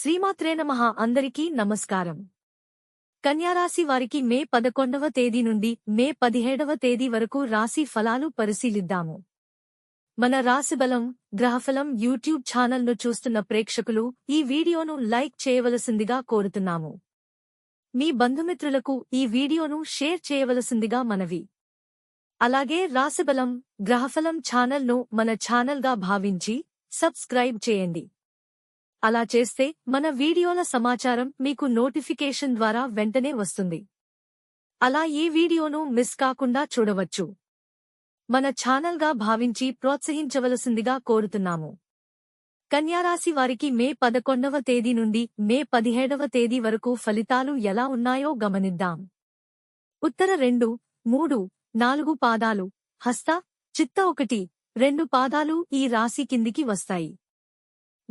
శ్రీమాత్రే నమః. అందరికీ నమస్కారం. కన్యారాశి వారికి మే పదకొండవ తేదీ నుండి మే పదిహేడవ తేదీ వరకు రాశి ఫలాలు పరిశీలిద్దాము. మన రాశిబలం గ్రహఫలం యూట్యూబ్ ఛానల్ను చూస్తున్న ప్రేక్షకులు ఈ వీడియోను లైక్ చేయవలసిందిగా కోరుతున్నాము. మీ బంధుమిత్రులకు ఈ వీడియోను షేర్ చేయవలసిందిగా మనవి. అలాగే రాశిబలం గ్రహఫలం ఛానల్ను మన ఛానల్గా భావించి సబ్స్క్రైబ్ చేయండి. అలా చేస్తే మన వీడియోల సమాచారం మీకు నోటిఫికేషన్ ద్వారా వెంటనే వస్తుంది. అలా ఈ వీడియోను మిస్ కాకుండా చూడవచ్చు. మన ఛానల్గా భావించి ప్రోత్సహించవలసిందిగా కోరుతున్నాము. కన్యారాశి వారికి మే పదకొండవ తేదీ నుండి మే పదిహేడవ తేదీ వరకు ఫలితాలు ఎలా ఉన్నాయో గమనిద్దాం. ఉత్తర రెండు మూడు నాలుగు పాదాలు హస్త చిత్త ఒకటి రెండు పాదాలు ఈ రాశి కిందికి వస్తాయి.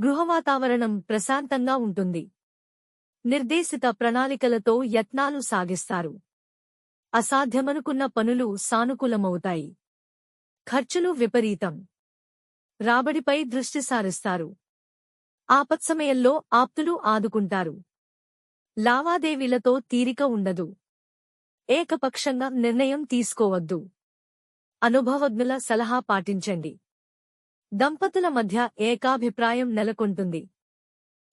గృహవాతావరణం ప్రశాంతంగా ఉంటుంది. నిర్దేశిత ప్రణాళికలతో యత్నాలు సాగిస్తారు. అసాధ్యమనుకున్న పనులు సానుకూలమవుతాయి. ఖర్చులు విపరీతం. రాబడిపై దృష్టి సారిస్తారు. ఆపత్సమయంలో ఆప్తులు ఆదుకుంటారు. లావాదేవీలతో తీరిక ఉండదు. ఏకపక్షంగా నిర్ణయం తీసుకోవద్దు. అనుభవజ్ఞుల సలహా పాటించండి. దంపతుల మధ్య ఏకాభిప్రాయం నెలకొంటుంది.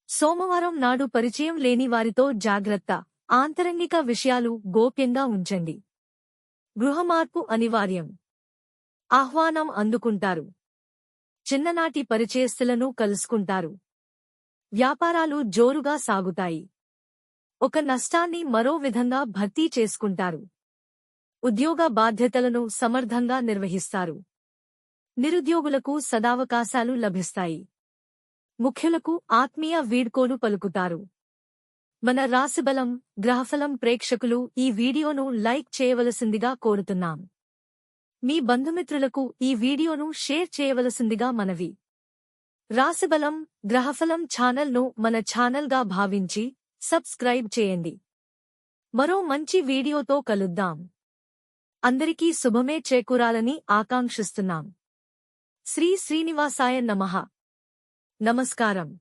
సోమవారం నాడు పరిచయం లేని వారితో జాగ్రత్త ఆంతరంగిక విషయాలు గోప్యంగా ఉంచండి. గృహమార్పు అనివార్యం. ఆహ్వానం అందుకుంటారు. చిన్ననాటి పరిచయస్తులను కలుసుకుంటారు. వ్యాపారాలు జోరుగా సాగుతాయి. ఒక నష్టాన్ని మరో విధంగా భర్తీ చేసుకుంటారు. ఉద్యోగ బాధ్యతలను సమర్థంగా నిర్వహిస్తారు. నిరుద్యోగులకు సదావకాశాలు లభిస్తాయి. ముఖ్యులకు ఆత్మీయ వీడ్కోలు పలుకుతారు. మన రాశిబలం గ్రహఫలం ప్రేక్షకులు ఈ వీడియోను లైక్ చేయవలసిందిగా కోరుతున్నాం. మీ బంధుమిత్రులకు ఈ వీడియోను షేర్ చేయవలసిందిగా మనవి. రాశిబలం గ్రహఫలం ఛానల్ను మన ఛానల్గా భావించి సబ్స్క్రైబ్ చేయండి. మరో మంచి వీడియోతో కలుద్దాం. అందరికీ శుభమే చేకూరాలని ఆకాంక్షిస్తున్నాం. శ్రీ శ్రీనివాసాయ నమః నమస్కారం